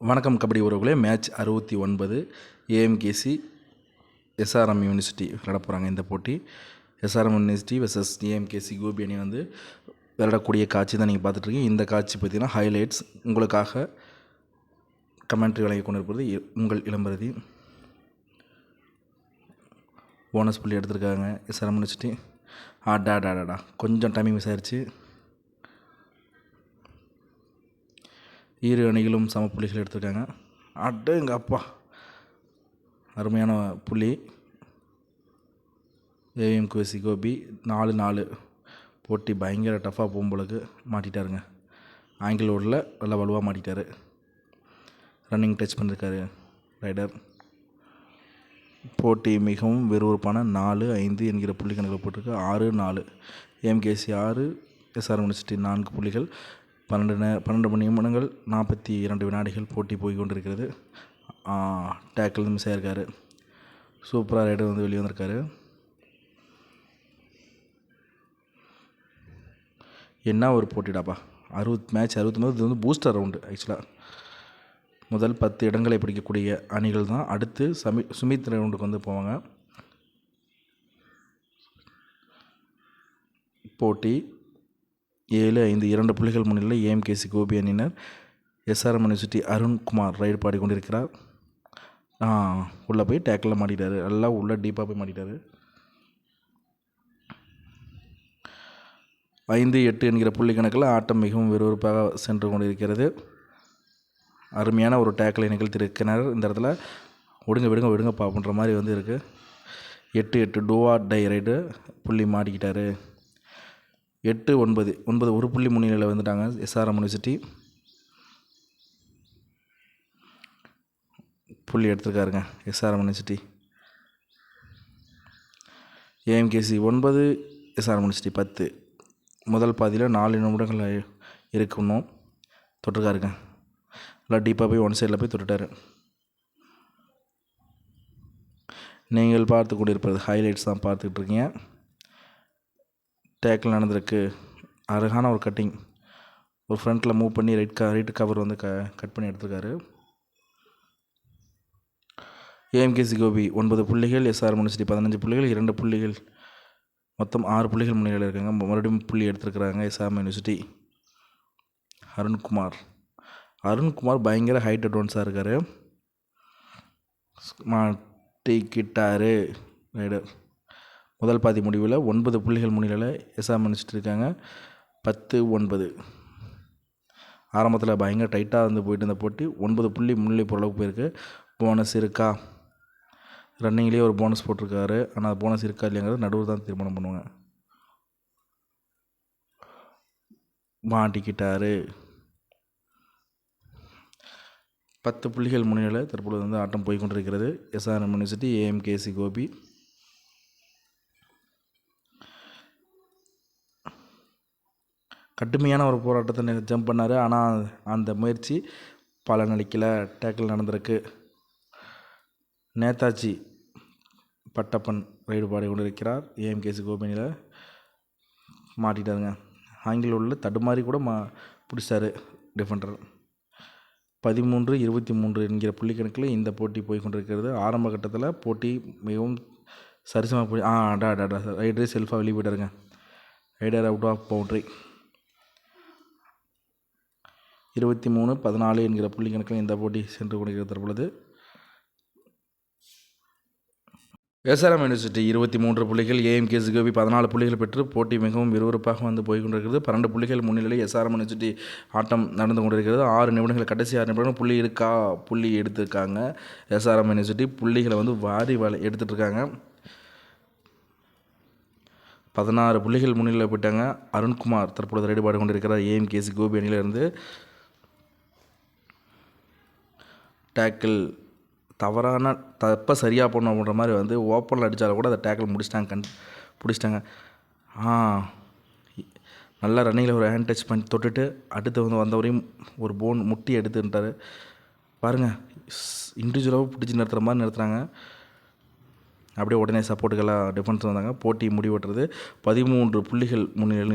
வணக்கம் கபடி உறவுகளே. மேட்ச் அறுபத்தி ஒன்பது ஏஎம்கேசி எஸ்ஆர்எம் யூனிவர்சிட்டி விளையாட போகிறாங்க இந்த போட்டி. SRM university versus AMKC Gobi அணி வந்து விளையாடக்கூடிய காட்சி தான் நீங்கள் பார்த்துட்ருக்கீங்க இந்த காட்சி பார்த்தீங்கன்னா ஹைலைட்ஸ் உங்களுக்காக கமெண்ட்ரி வழங்கி கொண்டிருப்பது இருப்பது உங்கள் இளம்பரதி. போனஸ் புள்ளி எடுத்திருக்காங்க எஸ்ஆர்எம் யூனிவர்சிட்டி. டா டாடாடா கொஞ்சம் டைமிங் மிஸ் ஆயிடுச்சு இரு அணிகளும் சம புள்ளிகள் எடுத்திருக்காங்க. அட்டு எங்கள் அப்பா. அருமையான புள்ளி. ஏவிஎம் குவசி கோபி நாலு நாலு. போட்டி பயங்கர டஃப்பாக போகும்பொழுது மாட்டிட்டாருங்க. ஆங்கிள் ஓடில் நல்லா வலுவாக மாட்டிட்டார். ரன்னிங் டச் பண்ணியிருக்காரு ரைடர் போட்டி மிகவும் விறுவிறுப்பான நாலு ஐந்து என்கிற புள்ளி கணக்கில் போட்டிருக்கு. ஆறு நாலு. எம்கேசி ஆறு எஸ்ஆர் யூனிவர்சிட்டி நான்கு புள்ளிகள். பன்னெண்டு நே பன்னெண்டு மணி நிமிடங்கள் நாற்பத்தி இரண்டு வினாடிகள் போட்டி போய் கொண்டிருக்கிறது டேக்கிள் மிஸ் ஆயிருக்காரு சூப்பராக ரைடர் வந்து வெளியே வந்திருக்காரு. என்ன ஒரு போட்டிடாப்பா? அறுபத் மேட்ச் அறுபத்தொம்பது இது வந்து பூஸ்டர் ரவுண்டு ஆக்சுவலாக முதல் பத்து இடங்களை பிடிக்கக்கூடிய அணிகள் தான். அடுத்து சமி சுமித் ரவுண்டுக்கு வந்து போவாங்க. போட்டி ஏழு ஐந்து இரண்டு புள்ளிகள் முன்னிலையில் ஏஎம்கேசி கோபி அணியினர். எஸ்ஆர்எம் யூனிவர்சிட்டி அருண்குமார் ரைடு பாடி கொண்டிருக்கிறார். உள்ளே போய் டேக்கில் மாட்டிட்டார். எல்லாம் உள்ளே டீப்பாக போய் மாட்டிட்டார். ஐந்து எட்டு என்கிற புள்ளி கணக்கில் ஆட்டம் மிகவும் விறுவிறுப்பாக சென்று கொண்டிருக்கிறது. அருமையான ஒரு டேக்கிளை நிகழ்த்தியிருக்கிறார். இந்த இடத்துல விடுங்க விடுங்க விடுங்க பாப்புன்ற மாதிரி வந்து இருக்குது எட்டு எட்டு டூவா டை ரைடு. புள்ளி மாட்டிக்கிட்டாரு. எட்டு ஒன்பது ஒன்பது ஒரு புள்ளி முன்னிலையில் வந்துட்டாங்க எஸ்ஆர்எம் யூனிவர்சிட்டி. புள்ளி எடுத்திருக்காருங்க எஸ்ஆர்எம் யூனிவர்சிட்டி. ஏஎம்கேசி ஒன்பது எஸ்ஆர்எம் யூனிவர்சிட்டி பத்து. முதல் பாதியில் நாலு நிமிடங்கள் இருக்கணும் தொட்டிருக்காருங்க. நல்லா டீப்பாக போய் ஒன் சைடில் போய் தொட்டுட்டாரு. நீங்கள் பார்த்து கொண்டிருப்பது ஹைலைட்ஸ் தான் பார்த்துக்கிட்டு இருக்கீங்க. டேக்கில் நடந்திருக்கு. அழகான ஒரு கட்டிங் ஒரு ஃப்ரண்ட்டில் மூவ் பண்ணி ரைட் க ரைட் கவர் வந்து க கட் பண்ணி எடுத்திருக்காரு. ஏஎம்கேசி கோபி ஒன்பது புள்ளிகள். எஸ்ஆர் யூனிவர்சிட்டி பதினஞ்சு புள்ளிகள். இரண்டு புள்ளிகள். மொத்தம் ஆறு புள்ளிகள் முன்னிலையில் இருக்காங்க. மறுபடியும் புள்ளி எடுத்திருக்கிறாங்க எஸ்ஆர் யூனிவர்சிட்டி அருண்குமார். அருண்குமார் பயங்கர ஹைட் அட்வான்ஸாக இருக்கார். மாட்டிக்கிட்டாரு ரைடர் முதல் பாதி முடிவில் ஒன்பது புள்ளிகள் முன்னிலையில் எஸ்ஆம் இருக்காங்க பத்து ஒன்பது. ஆரம்பத்தில் பயங்கர டைட்டாக வந்து போயிட்டு இருந்த போட்டி ஒன்பது புள்ளி முன்னிலை பொருளவுக்கு போயிருக்கு. போனஸ் இருக்கா? ரன்னிங்லேயே ஒரு போனஸ் போட்டிருக்காரு. ஆனால் போனஸ் இருக்கா இல்லைங்கிறது நடுவர் தான் தீர்மானம் பண்ணுவாங்க. மாட்டிக்கிட்டாரு. பத்து புள்ளிகள் முன்னிலையில் தற்பொழுது வந்து ஆட்டம் போய்கொண்டிருக்கிறது. SRM university AMKC Gobi. கடுமையான ஒரு போராட்டத்தை ஜம்ப் பண்ணார். ஆனால் அந்த முயற்சி பலனளிக்கலை. டேக்கிள் நடந்திருக்கு. நேதாஜி பட்டப்பன் ரைடு பாடி கொண்டிருக்கிறார் ஏஎம்கேசி கோபினியில் மாட்டிட்டாருங்க. ஆங்கில உள்ள தடுமாறி கூட மா பிடிச்சாரு டிஃபெண்டர் பதிமூன்று இருபத்தி மூன்று என்கிற புள்ளிக்கணக்கில் இந்த போட்டி போய் கொண்டிருக்கிறது. ஆரம்ப கட்டத்தில் போட்டி மிகவும் சரிசமாக போய் ஆ அடா அடா ரைடரே செல்ஃபாக வெளியே போயிட்டாருங்க. ரைடர் அவுட் ஆஃப் பவுண்ட்ரி இருபத்தி மூணு பதினாலு என்கிற புள்ளி கணக்கில் இந்த போட்டி சென்று கொண்டிருக்கிறது தற்பொழுது. எஸ்ஆர்எம் யூனிவர்சிட்டி இருபத்தி மூன்று புள்ளிகள் ஏஎம்கே கோபி பதினாலு புள்ளிகள் பெற்று போட்டி மிகவும் விறுவிறுப்பாக வந்து போய் கொண்டிருக்கிறது பன்னெண்டு புள்ளிகள் முன்னிலையில் எஸ்ஆர்எம் யூனிவர்சிட்டி ஆட்டம் நடந்து கொண்டிருக்கிறது. ஆறு நிமிடங்கள் கடைசி ஆறு நிமிடங்கள் புள்ளி இருக்கா புள்ளி எடுத்திருக்காங்க. எஸ்ஆர்எம் யூனிவர்சிட்டி புள்ளிகளை வந்து வாரி வள எடுத்துகிட்டு இருக்காங்க பதினாறு புள்ளிகள் முன்னிலையில் போயிட்டாங்க. அருண்குமார் தற்பொழுது ரெடிபாடு கொண்டிருக்கிறார். ஏஎம்கேசி கோபி அணியிலிருந்து டேக்கிள் தவறான தப்பை சரியாக போடணுன்ற அப்படின்ற மாதிரி வந்து ஓப்பனில் அடித்தாலும் கூட அதை டேக்கிள் முடிச்சிட்டாங்க கண் பிடிச்சிட்டாங்க. ஆ நல்லா ரன்னிங்கில் ஒரு ஹேண்ட் டச் பண்ணி தொட்டுட்டு அடுத்து வந்து வந்தவரையும் ஒரு போன் முட்டி எடுத்துட்டார் பாருங்கள் இண்டிவிஜுவலாகவும் பிடிச்சி நிறுத்துகிற மாதிரி நிறுத்துகிறாங்க அப்படியே உடனே சப்போர்ட்டுக்கெல்லாம் டிஃபென்ஸ் வந்தாங்க. போட்டி முடிவெட்டுறது. பதிமூன்று புள்ளிகள் முன்னிலையில்